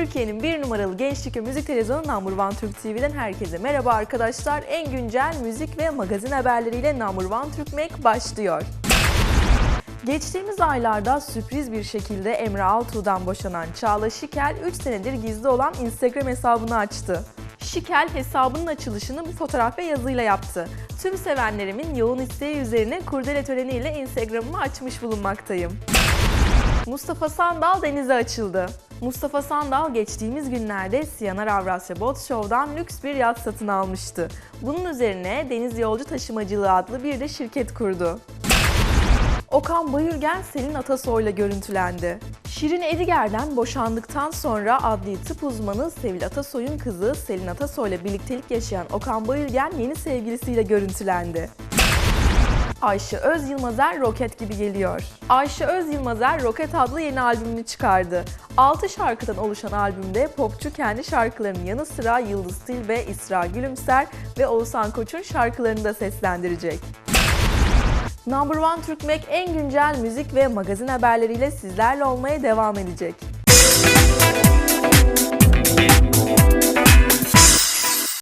Türkiye'nin bir numaralı gençlik ve müzik televizyonu Number One Türk TV'den herkese merhaba arkadaşlar. En güncel müzik ve magazin haberleriyle Number One Türk Make başlıyor. Geçtiğimiz aylarda sürpriz bir şekilde Emre Altuğ'dan boşanan Çağla Şikel 3 senedir gizli olan Instagram hesabını açtı. Şikel hesabının açılışını bu fotoğraf ve yazıyla yaptı. Tüm sevenlerimin yoğun isteği üzerine kurdele töreniyle Instagram'ımı açmış bulunmaktayım. Mustafa Sandal denize açıldı. Mustafa Sandal geçtiğimiz günlerde Siyanar Avrasya Boat Show'dan lüks bir yat satın almıştı. Bunun üzerine Deniz Yolcu Taşımacılığı adlı bir de şirket kurdu. Okan Bayülgen Selin Atasoy'la görüntülendi. Şirin Ediger'den boşandıktan sonra adli tıp uzmanı Sevil Atasoy'un kızı Selin Atasoy'la birliktelik yaşayan Okan Bayülgen yeni sevgilisiyle görüntülendi. Ayşe Öz Yılmazer roket gibi geliyor. Ayşe Öz Yılmazer Roket adlı yeni albümünü çıkardı. 6 şarkıdan oluşan albümde popçu kendi şarkılarının yanı sıra Yıldız Tilbe, İsra Gülümser ve Oğuzhan Koç'un şarkılarını da seslendirecek. Number One Türk Mac en güncel müzik ve magazin haberleriyle sizlerle olmaya devam edecek.